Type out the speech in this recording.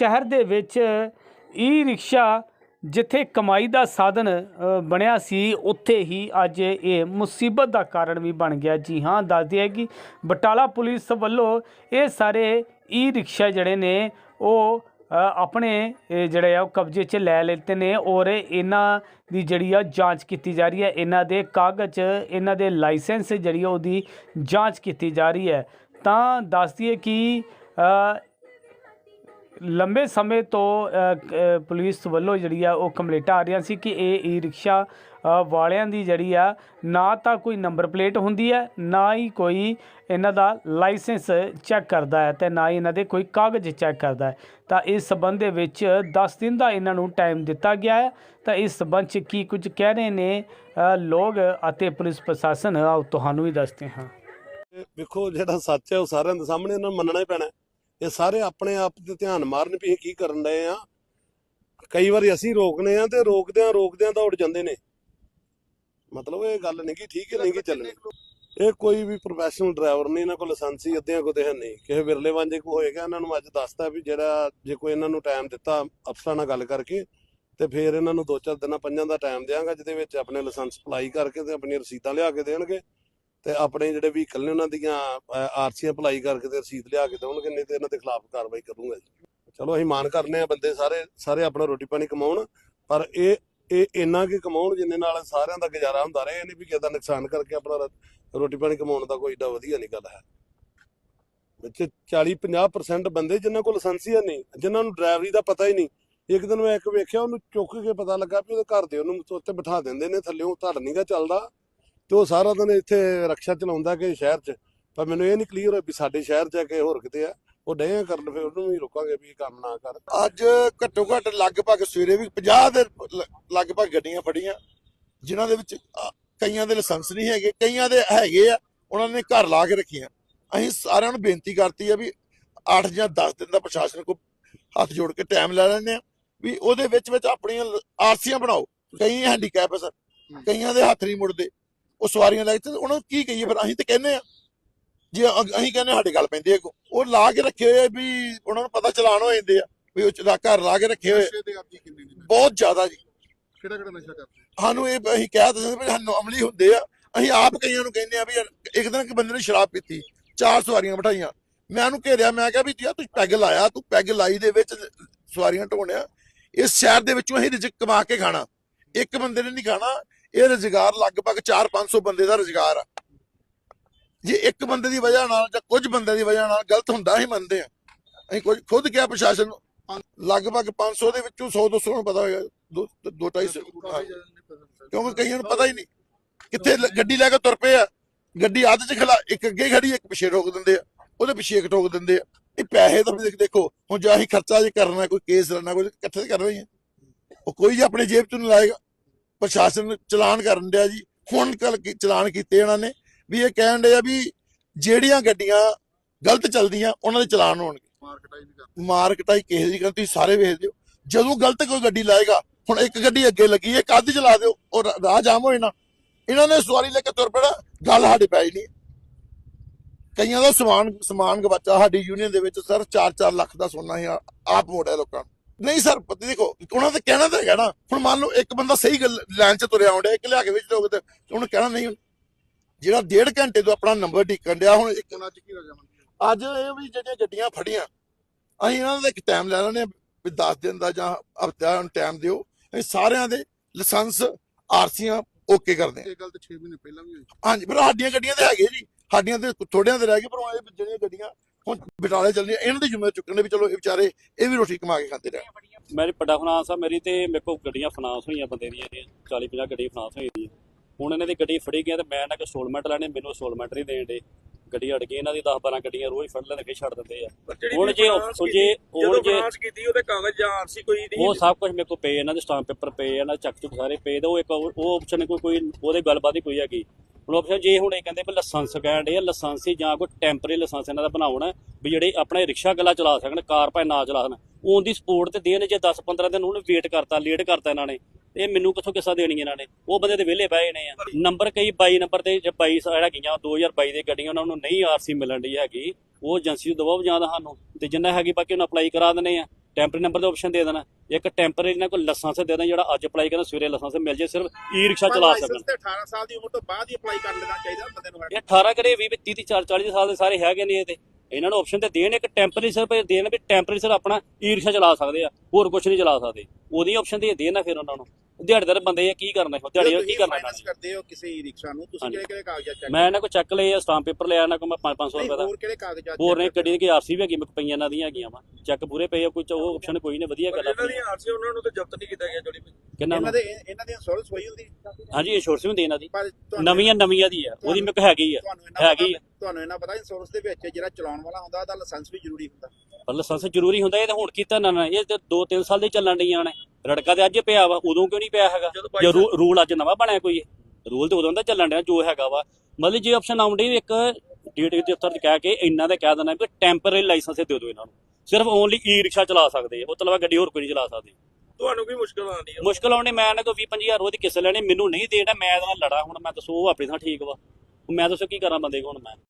ਸ਼ਹਿਰ ਦੇ ਵਿੱਚ ਈ ਰਿਕਸ਼ਾ ਜਿੱਥੇ ਕਮਾਈ ਦਾ ਸਾਧਨ ਬਣਿਆ ਸੀ, ਉੱਥੇ ਹੀ ਅੱਜ ਇਹ ਮੁਸੀਬਤ ਦਾ ਕਾਰਨ ਵੀ ਬਣ ਗਿਆ। ਜੀ ਹਾਂ, ਦੱਸਦੀ ਹੈ ਕਿ ਬਟਾਲਾ ਪੁਲਿਸ ਵੱਲੋਂ ਇਹ ਸਾਰੇ ਈ ਰਿਕਸ਼ਾ ਜਿਹੜੇ ਨੇ, ਉਹ ਆਪਣੇ ਜਿਹੜੇ ਆ, ਉਹ ਕਬਜ਼ੇ 'ਚ ਲੈ ਲਿੱਤੇ ਨੇ ਔਰ ਇਹਨਾਂ ਦੀ ਜਿਹੜੀ ਆ, ਜਾਂਚ ਕੀਤੀ ਜਾ ਰਹੀ ਹੈ। ਇਹਨਾਂ ਦੇ ਕਾਗਜ਼, ਇਹਨਾਂ ਦੇ ਲਾਇਸੈਂਸ ਜਿਹੜੀ ਆ, ਉਹਦੀ ਜਾਂਚ ਕੀਤੀ ਜਾ ਰਹੀ ਹੈ। ਤਾਂ ਦੱਸਦੀ ਹੈ ਕਿ ਲੰਬੇ ਸਮੇਂ ਤੋਂ ਪੁਲਿਸ ਵੱਲੋਂ ਜਿਹੜੀ ਆ ਉਹ ਕੰਪਲੇਂਟਾਂ ਆ ਰਹੀਆਂ ਸੀ ਕਿ ਇਹ ਈ ਰਿਕਸ਼ਾ ਵਾਲਿਆਂ ਦੀ ਜਿਹੜੀ ਆ ਨਾ ਤਾਂ ਕੋਈ ਨੰਬਰ ਪਲੇਟ ਹੁੰਦੀ ਹੈ, ਨਾ ਹੀ ਕੋਈ ਇਹਨਾਂ ਦਾ ਲਾਇਸੈਂਸ ਚੈੱਕ ਕਰਦਾ ਹੈ ਤੇ ਨਾ ਹੀ ਇਹਨਾਂ ਦੇ ਕੋਈ ਕਾਗਜ਼ ਚੈੱਕ ਕਰਦਾ ਹੈ। ਤਾਂ ਇਸ ਸਬੰਧ ਦੇ ਵਿੱਚ 10 ਦਿਨ ਦਾ ਇਹਨਾਂ ਨੂੰ ਟਾਈਮ ਦਿੱਤਾ ਗਿਆ ਹੈ। ਤਾਂ ਇਸ ਸਬੰਧ 'ਚ ਕੀ ਕੁਝ ਕਹਿ ਰਹੇ ਨੇ ਲੋਕ ਅਤੇ ਪੁਲਿਸ ਪ੍ਰਸ਼ਾਸਨ? ਆਓ, ਤੁਹਾਨੂੰ ਵੀ ਦੱਸਦੇ ਹਾਂ। ਇਹ ਵੇਖੋ, ਜਿਹੜਾ ਸੱਚ ਹੈ ਉਹ ਸਾਰਿਆਂ ਦੇ ਸਾਹਮਣੇ ਇਹਨਾਂ ਨੂੰ ਮੰਨਣਾ ਹੀ ਪੈਣਾ ਇਹ ਸਾਰੇ ਆਪਣੇ ਆਪ ਤੇ ਧਿਆਨ ਮਾਰਨ ਵੀ ਇਹ ਕੀ ਕਰਨ ਡਏ ਆ? ਕਈ ਵਾਰੀ ਅਸੀਂ ਰੋਕਨੇ ਆ ਤੇ ਰੋਕਦਿਆਂ ਰੋਕਦਿਆਂ ਦੌੜ ਜਾਂਦੇ ਨੇ। ਮਤਲਬ ਇਹ ਗੱਲ ਨਹੀਂ ਕਿ ਠੀਕ ਨਹੀਂ ਕਿ ਚੱਲਣੀ ਇਹ ਕੋਈ ਵੀ ਪ੍ਰੋਫੈਸ਼ਨਲ ਡਰਾਈਵਰ ਨਹੀਂ, ਇਹਨਾਂ ਕੋਲ ਲਾਇਸੈਂਸ ਅੱਧਿਆਂ ਕੋਲ ਤੇ ਹੈ ਨਹੀਂ। ਕਿਸੇ ਵਿਰਲੇ ਵਾਂਝੇ ਕੋ ਹੋਏਗਾ, ਇਹਨਾਂ ਨੂੰ ਅੱਜ ਦੱਸਤਾ ਵੀ ਜਿਹੜਾ ਜੇ ਕੋਈ ਇਹਨਾਂ ਨੂੰ ਟਾਈਮ ਦਿੱਤਾ ਅਫਸਰਾਂ ਨਾਲ ਗੱਲ ਕਰਕੇ ਤੇ ਫਿਰ ਇਹਨਾਂ ਨੂੰ ਦੋ ਚਾਰ ਦਿਨਾਂ, ਪੰਜਾਂ ਦਾ ਟਾਈਮ ਦਿਆਂਗਾ, ਜਿਹਦੇ ਵਿੱਚ ਆਪਣੇ ਲਾਇਸੈਂਸ ਅਪਲਾਈ ਕਰਕੇ ਤੇ ਆਪਣੀਆਂ ਰਸੀਦਾਂ ਲਿਆ ਕੇ ਦੇਣਗੇ। ਤੇ ਆਪਣੇ ਜਿਹੜੇ ਵਹੀਕਲ ਨੇ ਉਹਨਾਂ ਦੀਆਂ ਆਰਸੀਆਂ ਅਪਲਾਈ ਕਰਕੇ ਤੇ ਰਸੀਦ ਲਿਆ ਕੇ ਦੇਣਗੇ ਨਹੀਂ ਤੇ ਇਹਨਾਂ ਦੇ ਖਿਲਾਫ ਕਾਰਵਾਈ ਕਰੂੰਗਾ ਜੀ। ਚਲੋ, ਅਸੀਂ ਮਾਨ ਕਰਨੇ ਆ ਬੰਦੇ ਸਾਰੇ ਸਾਰੇ ਆਪਣਾ ਰੋਟੀ ਪਾਣੀ ਕਮਾਉਣ, ਪਰ ਇਹ ਇਹ ਇੰਨਾ ਕਿ ਕਮਾਉਣ ਜਿੰਨੇ ਨਾਲ ਸਾਰਿਆਂ ਦਾ ਗੁਜ਼ਾਰਾ ਹੁੰਦਾ ਰਹੇ ਨਹੀਂ ਵੀ ਕਿਸੇ ਦਾ ਨੁਕਸਾਨ ਕਰਕੇ ਆਪਣਾ ਰੋਟੀ ਪਾਣੀ ਕਮਾਉਣ ਦਾ ਕੋਈ ਏਡਾ ਵਧੀਆ ਨਹੀਂ ਗੱਲ ਹੈ। ਵਿੱਚ 40 50% ਬੰਦੇ ਜਿਨ੍ਹਾਂ ਕੋਲ ਲਾਇਸੈਂਸ ਹੀ ਨਹੀਂ, ਜਿਨ੍ਹਾਂ ਨੂੰ ਡਰਾਈਵਰੀ ਦਾ ਪਤਾ ਹੀ ਨਹੀਂ, ਇੱਕ ਦਿਨ ਮੈਂ ਇੱਕ ਵੇਖਿਆ, ਉਹਨੂੰ ਚੁੱਕ ਕੇ ਪਤਾ ਲੱਗਾ ਵੀ ਉਹਦੇ ਘਰ ਦੇ ਉਹਨੂੰ ਉੱਤੇ ਬਿਠਾ ਦਿੰਦੇ ਨੇ, ਥੱਲੇੋਂ ਧੜ ਨਹੀਂਗਾ ਚੱਲਦਾ। ਤੇ ਉਹ ਸਾਰਾ ਦਿਨ ਇੱਥੇ ਰਕਸ਼ਾ ਚਲਾਉਂਦਾ ਕਿ ਸ਼ਹਿਰ 'ਚ। ਪਰ ਮੈਨੂੰ ਇਹ ਨਹੀਂ ਕਲੀਅਰ ਹੋਇਆ ਵੀ ਸਾਡੇ ਸ਼ਹਿਰ 'ਚ ਆ ਕਿ ਹੋਰ ਕਿਤੇ ਆ। ਉਹ ਡੇ ਆ ਕਰਨ ਫਿਰ ਉਹਨੂੰ ਵੀ ਰੋਕਾਂਗੇ ਵੀ ਇਹ ਕੰਮ ਨਾ ਕਰ। ਅੱਜ ਘੱਟੋ ਘੱਟ ਲਗਭਗ ਸਵੇਰੇ ਵੀ 50 ਦੇ ਲਗਭਗ ਗੱਡੀਆਂ ਫੜੀਆਂ ਜਿਨ੍ਹਾਂ ਦੇ ਵਿੱਚ ਕਈਆਂ ਦੇ ਲਾਇਸੈਂਸ ਨਹੀਂ ਹੈਗੇ ਕਈਆਂ ਦੇ ਹੈਗੇ ਆ ਉਹਨਾਂ ਨੇ ਘਰ ਲਾ ਕੇ ਰੱਖੀਆਂ। ਅਸੀਂ ਸਾਰਿਆਂ ਨੂੰ ਬੇਨਤੀ ਕਰਤੀ ਆ ਵੀ 8 ਜਾਂ 10 ਦਿਨ ਦਾ ਪ੍ਰਸ਼ਾਸਨ ਕੋ ਹੱਥ ਜੋੜ ਕੇ ਟਾਈਮ ਲੈ ਲੈਂਦੇ ਆ ਵੀ ਉਹਦੇ ਵਿੱਚ ਵਿੱਚ ਆਪਣੀਆਂ ਆਰਸੀਆਂ ਬਣਾਓ। ਕਈ ਹੈਂਡੀਕੈਪ ਆ ਸਰ ਕਈਆਂ ਦੇ ਹੱਥ ਨਹੀਂ ਮੁੜਦੇ। ਉਹ ਸਵਾਰੀਆਂ ਲੈ ਕੇ ਉਹਨਾਂ ਨੂੰ ਕੀ ਕਹੀਏ ਫਿਰ ਅਸੀਂ ਤੇ ਕਹਿੰਦੇ ਆ ਜੇ ਅਸੀਂ ਕਹਿੰਦੇ ਸਾਡੇ ਗੱਲ ਪੈਂਦੀ ਹੈ। ਉਹ ਲਾ ਕੇ ਰੱਖੇ ਹੋਏ ਆ ਵੀ ਉਹਨਾਂ ਨੂੰ ਪਤਾ ਚਲਾਨ ਹੋ ਜਾਂਦੇ ਆ ਵੀ ਉਹ ਚਲਾ ਘਰ ਲਾ ਕੇ ਰੱਖੇ ਹੋਏ। ਬਹੁਤ ਜ਼ਿਆਦਾ ਜੀ। ਕਿਹੜਾ ਕਿਹੜਾ ਨਸ਼ਾ ਕਰਦੇ? ਸਾਨੂੰ ਇਹ ਅਸੀਂ ਕਹਿ ਦਿੰਦੇ ਵੀ ਸਾਨੂੰ ਅਮਲੀ ਹੁੰਦੇ ਆ। ਅਸੀਂ ਆਪ ਕਈਆਂ ਨੂੰ ਕਹਿੰਦੇ ਆ ਵੀ ਇੱਕ ਦਿਨ ਇੱਕ ਬੰਦੇ ਨੇ ਸ਼ਰਾਬ ਪੀਤੀ ਚਾਰ ਸਵਾਰੀਆਂ ਬਿਠਾਈਆਂ। ਮੈਂ ਉਹਨੂੰ ਘੇਰਿਆ ਮੈਂ ਕਿਹਾ ਵੀ ਯਾਰ ਤੂੰ ਪੈਗ ਲਾਇਆ ਤੂੰ ਪੈਗ ਲਾਈ ਦੇ ਵਿੱਚ ਸਵਾਰੀਆਂ ਢੋਣਿਆ। ਇਸ ਸ਼ਹਿਰ ਦੇ ਵਿੱਚੋਂ ਅਸੀਂ ਰਿਜ਼ਕ ਕਮਾ ਕੇ ਖਾਣਾ। ਇੱਕ ਬੰਦੇ ਨੇ ਨਹੀਂ ਖਾਣਾ ਇਹ ਰੁਜ਼ਗਾਰ ਲਗਭਗ 4-500 ਬੰਦੇ ਦਾ ਰੁਜ਼ਗਾਰ ਆ। ਜੇ ਇੱਕ ਬੰਦੇ ਦੀ ਵਜ੍ਹਾ ਨਾਲ ਜਾਂ ਕੁਝ ਬੰਦੇ ਦੀ ਵਜ੍ਹਾ ਨਾਲ ਗਲਤ ਹੁੰਦਾ ਹੀ ਮੰਨਦੇ ਆ ਅਸੀਂ ਕੁਝ ਖੁਦ ਕਿਹਾ ਪ੍ਰਸ਼ਾਸਨ ਨੂੰ, ਲਗਭਗ 500 ਦੇ ਵਿੱਚੋਂ 100 200 ਨੂੰ ਪਤਾ ਹੋਏਗਾ, ਦੋ ਦੋ ਢਾਈ ਸੌ। ਕਿਉਂਕਿ ਕਈਆਂ ਨੂੰ ਪਤਾ ਹੀ ਨਹੀਂ ਕਿੱਥੇ ਗੱਡੀ ਲੈ ਕੇ ਤੁਰ ਪਏ ਆ। ਗੱਡੀ ਅੱਧ ਚ ਖਲਾ ਇੱਕ ਅੱਗੇ ਖੜੀ, ਇੱਕ ਪਿੱਛੇ ਰੋਕ ਦਿੰਦੇ ਆ। ਉਹਦੇ ਪਿੱਛੇ ਇੱਕ ਠੋਕ ਦਿੰਦੇ ਆ। ਇਹ ਪੈਸੇ ਤਾਂ ਦੇਖ ਦੇਖੋ, ਹੁਣ ਜੇ ਅਸੀਂ ਖਰਚਾ ਜੇ ਕਰਨਾ, ਕੋਈ ਕੇਸ ਲੜਨਾ ਕੋਈ ਇਕੱਠੇ ਤਾਂ ਕਰਨਾ ਹੀ ਆ। ਉਹ ਕੋਈ ਜੇ ਆਪਣੇ ਜੇਬ ਚੋਂ ਨਹੀਂ ਲਾਏਗਾ। ਪ੍ਰਸ਼ਾਸਨ ਚਲਾਨ ਕਰਨ ਡਿਆ ਜੀ। ਹੁਣ ਕੱਲ ਚਲਾਨ ਕੀਤੇ ਇਹਨਾਂ ਨੇ ਵੀ ਇਹ ਕਹਿਣ ਡਿਆ ਵੀ ਜਿਹੜੀਆਂ ਗੱਡੀਆਂ ਗਲਤ ਚੱਲਦੀਆਂ, ਉਹਨਾਂ ਦੇ ਚਲਾਨ ਹੋਣਗੇ। ਮਾਰਕਟਾਈ ਨਹੀਂ ਕਰਦੇ ਮਾਰਕਟਾਈ ਕਿਸੇ ਦੀ ਗੱਲ ਤੁਸੀਂ ਸਾਰੇ ਵੇਖਦੇ ਹੋ ਜਦੋਂ ਗਲਤ ਕੋਈ ਗੱਡੀ ਲਾਏਗਾ, ਹੁਣ ਇੱਕ ਗੱਡੀ ਅੱਗੇ ਲੱਗੀ ਹੈ ਕੱਦ ਚਲਾ ਦਿਓ, ਉਹ ਰਾਹ ਜਾਮ ਹੋਏ ਨਾ ਇਹਨਾਂ ਨੇ ਸਵਾਰੀ ਲੈ ਕੇ ਤੁਰ ਪੈਣਾ, ਗੱਲ ਸਾਡੇ ਪੈ ਨਹੀਂ ਕਈਆਂ ਦਾ ਸਮਾਨ ਸਮਾਨ ਗਵਾਚਾ ਸਾਡੀ ਯੂਨੀਅਨ ਦੇ ਵਿੱਚ, ਸਰ 4-4 ਲੱਖ ਦਾ ਸੋਨਾ ਹੀ ਆਪ ਮੋੜਿਆ ਲੋਕਾਂ ਨੂੰ। ਨਹੀਂ ਸਰ ਪਤਾ ਦੇਖੋ ਉਹਨਾਂ ਤੇ ਕਹਿਣਾ ਤਾਂ ਹੈਗਾ ਨਾ ਹੁਣ ਮੰਨ ਲਓ ਇੱਕ ਬੰਦਾ ਸਹੀ ਗੱਲ ਲਾਈਨ 'ਚ ਤੁਰਿਆ ਆਉਂਦਾ ਇੱਕ ਲਿਆ ਕੇ ਵਿੱਚ ਲੋਕ ਤੇ ਉਹਨੂੰ ਕਹਿਣਾ ਨਹੀਂ। ਜਿਹੜਾ ਡੇਢ ਘੰਟੇ ਤੋਂ ਆਪਣਾ ਨੰਬਰ ਢੀਕਣ ਡਿਆ ਹੁਣ ਇੱਕ ਹੁਣ ਅੱਜ ਕੀ ਹੈ ਅੱਜ ਇਹ ਵੀ ਜਿਹੜੀਆਂ ਗੱਡੀਆਂ ਫੜੀਆਂ ਅਸੀਂ ਇਹਨਾਂ ਦਾ ਇੱਕ ਟਾਈਮ ਲੈ ਲੈਣੇ ਵੀ 10 ਦਿਨ ਦਾ ਜਾਂ ਹਫ਼ਤਾ ਨੂੰ ਟਾਈਮ ਦਿਓ। ਅਸੀਂ ਸਾਰਿਆਂ ਦੇ ਲਾਇਸੈਂਸ ਆਰਸੀਆਂ ਓਕੇ ਕਰਦੇ ਹਾਂ। ਇਹ ਗੱਲ ਤਾਂ 6 ਮਹੀਨੇ ਪਹਿਲਾਂ ਵੀ ਹੋਈ। ਹਾਂਜੀ ਪਰ ਸਾਡੀਆਂ ਗੱਡੀਆਂ ਤੇ ਹੈਗੇ ਜੀ। ਸਾਡੀਆਂ ਤੇ ਥੋੜਿਆਂ ਦੇ ਰਹਿ ਗਏ ਪਰ ਇਹ ਜਿਹੜੀਆਂ ਗੱਡੀਆਂ ਹੁਣ ਬਟਾਲੇ ਚੱਲਦੀਆਂ ਇਹਨਾਂ ਦੀ ਜ਼ਿੰਮੇਵਾਰੀ ਚੁੱਕਣੇ ਵੀ ਚਲੋ ਇਹ ਵਿਚਾਰੇ ਇਹ ਵੀ ਰੋਟੀ ਕਮਾ ਕੇ ਖਾਂਦੇ ਰਹੇ ਮੇਰੀ ਵੱਡਾ ਫਾਈਨਾਂਸ ਆ ਮੇਰੀ ਤੇ ਮੇਰੇ ਕੋਲ ਗੱਡੀਆਂ ਫਾਈਨਾਂਸ ਹੋਈਆਂ ਬੰਦੇ ਦੀਆਂ ਇਹਦੀਆਂ 40 50 ਗੱਡੀਆਂ ਫਾਈਨਾਂਸ ਹੋਈ ਦੀਆਂ। ਹੁਣ ਇਹਨਾਂ ਦੀ ਗੱਡੀ ਫੜੀ ਗਿਆ ਤੇ ਮੈਂ ਇਹਨਾਂ ਕੋਲ ਸਟੋਲਮੈਂਟ ਲੈਣੇ ਮੈਨੂੰ ਸਟੋਲਮੈਂਟ ਨਹੀਂ ਦੇਣ ਦੇ। ਗੱਡੀ ਅੜ ਗਈ ਇਹਨਾਂ ਦੀ 10 12 ਗੱਡੀਆਂ ਰੋਜ਼ ਫੜ ਲੈਣ ਕੇ ਛੱਡ ਦਿੰਦੇ ਆ। ਹੁਣ ਜੇ ਉਹ- ਜੇ ਹੁਣ ਜੇ ਫਾਂਸ ਕੀਤੀ ਉਹਦੇ ਕਾਗਜ਼ ਜਾਂ ਆਰਸੀ ਕੋਈ ਨਹੀਂ ਉਹ ਸਭ ਕੁਝ ਮੇਰੇ ਕੋਲ ਪਏ ਇਹਨਾਂ ਦੇ ਸਟਾਂਪ ਪੇਪਰ ਪਏ ਇਹਨਾਂ ਦੇ ਚੱਕ ਚੁੱਕ ਸਾਰੇ ਪਏ ਤੇ ਉਹ ਇੱਕ ਉਹ ਆਪਸ਼ਨ ਕੋਈ ਕੋਈ ਉਹਦੇ ਗੱਲਬਾਤ ਹੀ ਕੋਈ ਹੈਗੀ। ਹੁਣ ਆਪਸ਼ਨ ਜੇ ਹੁਣ ਇਹ ਕਹਿੰਦੇ ਵੀ ਲਾਇਸੈਂਸ ਕਹਿਣ ਦੇ ਲਾਇਸੈਂਸ ਜਾਂ ਕੋਈ ਟੈਂਪਰੇਰੀ ਲਾਇਸੈਂਸ ਇਹਨਾਂ ਦਾ ਬਣਾਉਣਾ ਵੀ ਜਿਹੜੇ ਆਪਣੇ ਰਿਕਸ਼ਾ ਗੱਲਾ ਚਲਾ ਸਕਣ, ਕਾਰ ਭਾਵੇਂ ਨਾ ਚਲਾ ਸਕਣ ਉਹਨ ਦੀ ਸਪੋਰਟ ਤੇ ਦੇਣ ਜੇ 10 15 ਦਿਨ ਉਹਨੂੰ ਵੇਟ ਕਰਤਾ ਲੇਟ ਕਰਤਾ ਇਹਨਾਂ ਨੇ, ਇਹ ਮੈਨੂੰ ਕਿੱਥੋਂ ਕਿੱਸਾ ਦੇਣੀ ਇਹਨਾਂ ਨੇ? ਉਹ ਬੰਦੇ ਤੇ ਵਿਹਲੇ ਬਹਿ ਨੇ ਆ। ਨੰਬਰ ਕਈ 22 ਨੰਬਰ ਤੇ ਜੇ 22 ਸਾੜਾ ਗਈਆਂ 2022 ਦੇ ਗੱਡੀਆਂ, ਉਹਨਾਂ ਨੂੰ ਨਹੀਂ ਆਰਸੀ ਮਿਲਣ ਦੀ ਹੈਗੀ, ਉਹ ਏਜੰਸੀ ਨੂੰ ਦਬਾਓ ਜਾਂ ਸਾਨੂੰ, ਤੇ ਜਿੰਨਾ ਹੈਗੀ ਬਾਕੀ ਉਹਨੂੰ ਅਪਲਾਈ ਕਰਾ ਦਿੰਦੇ ਆ। ਟੈਂਪਰੇਰੀ ਨੰਬਰ ਦਾ ਆਪਸ਼ਨ ਦੇ ਦੇਣਾ। ਇੱਕ ਟੈਂਪਰੇਰੀ ਨਾਲ ਕੋਈ ਲਾਇਸੈਂਸ ਦੇ ਦੇਣਾ ਜਿਹੜਾ ਅੱਜ ਅਪਲਾਈ ਕਰਨਾ ਸਵੇਰੇ ਲਾਇਸੈਂਸ ਮਿਲ ਜੇ ਸਿਰਫ ਈ ਰਿਕਸ਼ਾ ਚਲਾ ਸਕਣ। ਤੇ 18 ਸਾਲ ਦੀ ਉਮਰ ਤੋਂ ਬਾਅਦ ਹੀ ਅਪਲਾਈ ਕਰ ਲੈਣਾ ਚਾਹੀਦਾ ਬੰਦੇ ਨੂੰ ਇਹ 18 ਕਰੇ 20 30 30 40 40 ਸਾਲ ਦੇ ਸਾਰੇ ਹੈਗੇ ਨੇ ਇਹ ਤੇ। ਇਹਨਾਂ ਨੂੰ ਆਪਸ਼ਨ ਤੇ ਦੇਣ ਇੱਕ ਟੈਂਪਰੇਰੀ ਸਿਰਫ ਦੇਣ ਵੀ ਟੈਂਪਰੇਰੀ ਸਿਰ ਆਪਣਾ ਈ ਰਿਕਸ਼ਾ ਚਲਾ ਸਕਦੇ ਆ ਹੋਰ ਕੁਝ ਨਹੀਂ ਚਲਾ ਸਕਦੇ। ਉਹਦੀ ਆਪਸ਼ਨ ਤੇ ਦੇਣ ਨਾ ਫਿਰ ਉਹਨਾਂ ਨੂੰ। ਦਿਹਾੜੀਦਾਰ ਬੰਦੇ ਆ ਕੀ ਕਰਨਾ ਹੈ ਦਿਹਾੜੀ ਕੀ ਕਰਨਾ ਇਹਨਾਂ ਨੇ? ਕਰਦੇ ਹੋ ਕਿਸੇ ਰਿਕਸ਼ਾ ਨੂੰ ਤੁਸੀਂ ਹਾਂਜੀ। ਕਿਹੜੇ ਕਿਹੜੇ ਕਾਗਜ਼ਾਤ ਚੈੱਕ ਮੈਂ ਇਹਨਾਂ ਕੋ ਚੱਕ ਲਏ ਆ ਸਟਾਂਪ ਪੇਪਰ ਲਿਆ ਇਹਨਾਂ ਕੋ ਮੈਂ 5-500 ਰੁਪਏ ਦਾ। ਹੋਰ ਕਿਹੜੇ ਕਾਗਜ਼ਾਤ ਹੋਰ ਨੇ ਗੱਡੀ ਦੀ ਆਰਸੀ ਵੀ ਹੈਗੀ ਮੇਰੇ ਕੋਲ ਪਈਆਂ ਇਹਨਾਂ ਦੀਆਂ ਹੈਗੀਆਂ ਵਾ। ਚੈੱਕ ਪੂਰੇ ਪਏ ਆ ਕੋਈ ਚ- ਉਹ ਆਪਸ਼ਨ ਕੋਈ ਨਹੀਂ ਵਧੀਆ ਗੱਲ ਇਹਨਾਂ ਆ ਦੀ ਆਰਸੀ ਉਹਨਾਂ ਨੂੰ ਤਾਂ ਜ਼ਬਤ ਨਹੀਂ ਕੀਤਾ ਗਿਆ ਜਿਹੜੀ ਕਿੰਨਾ ਇਹਨਾਂ ਦੇ ਇਹਨਾਂ ਦੀ ਇੰਸ਼ੋਰੈਂਸ ਹੋਈ ਹੁੰਦੀ? ਹਾਂਜੀ ਇੰਸ਼ੋਰੈਂਸ ਵੀ ਹੁੰਦੀ ਇਹਨਾਂ ਦੀ। ਪਰ ਤੁਹਾਨੂੰ ਨਵੀਆਂ ਨਵੀਆਂ ਦੀ ਆ ਉਹਦੀ ਮੇਰੇ ਕੋਲ ਹੈਗੀ ਆ। ਤੁਹਾਨੂੰ ਇਹਨਾਂ ਹੈਗੀ ਪਤਾ ਤੁਹਾਨੂੰ ਇਹਨਾਂ ਪਤਾ ਇੰਸ਼ੋਰੈਂਸ ਦੇ ਵਿੱਚ ਜਿਹੜਾ ਚਲਾਉਣ ਵਾਲਾ ਹੁੰਦਾ ਉਹਦਾ ਲਾਇਸੈਂਸ ਵੀ ਜ਼ਰੂਰੀ ਹੁੰਦਾ। ਪਰ ਲਾਇਸੈਂਸ ਜ਼ਰੂਰੀ ਹੁੰਦਾ ਇਹ ਤਾਂ ਹੁਣ ਕੀਤਾ ਨਾ ਨਾ। ਇਹ ਤੇ 2-3 ਸਾਲ ਦੇ ਚੱਲਣ ਡੀਆਂ ਨੇ। ਰੜਕਾ ਤੇ ਅੱਜ ਪਿਆ ਵਾ ਉਦੋਂ ਕਿਉਂ ਨਹੀਂ ਪਿਆ ਹੈਗਾ? ਜੇ ਰੂਲ ਅੱਜ ਨਵਾਂ ਬਣਿਆ ਕੋਈ ਰੂਲ ਤੇ ਉਦੋਂ ਦਾ ਚੱਲਣ ਡਿਆ ਜੋ ਹੈਗਾ ਵਾ। ਮਤਲਬ ਜੇ ਆਪਸ਼ਨ ਆਉਂਦੀ ਇੱਕ ਡੇਟ ਦੇ ਉੱਤਰ ਕਹਿ ਕੇ ਇੰਨਾ ਦਾ ਕਹਿ ਦੇਣਾ ਵੀ ਟੈਂਪਰੇਰੀ ਲਾਇਸੈਂਸ ਦੇ ਦਿਓ ਇਹਨਾਂ ਨੂੰ। ਸਿਰਫ ਓਨਲੀ ਈ ਰਿਕਸ਼ਾ ਚਲਾ ਸਕਦੇ ਆ ਉਹ ਤੋਂ ਇਲਾਵਾ ਗੱਡੀ ਹੋਰ ਕੋਈ ਨਹੀਂ ਚਲਾ ਸਕਦੀ। ਤੁਹਾਨੂੰ ਕੀ ਮੁਸ਼ਕਲ ਆਉਂਦੀ ਹੈ ਮੁਸ਼ਕਲ ਆਉਣੀ ਮੈਂ ਇਹਨਾਂ ਕੋ 20 25000 ਉਹਦੀ ਕਿਸ ਲੈਣੀ ਮੈਨੂੰ ਨਹੀਂ ਦੇਣਾ ਮੈਂ ਇਹਦੇ ਨਾਲ ਲੜਾ ਹੁਣ ਮੈਂ ਦੱਸੋ ਉਹ ਆਪਣੀ ਥਾਂ ਠੀਕ ਵਾ। ਮੈਂ ਦੱਸੋ ਕੀ ਕਰਾਂ ਬੰਦੇ ਕੋਲ ਹੁਣ ਮੈਂ।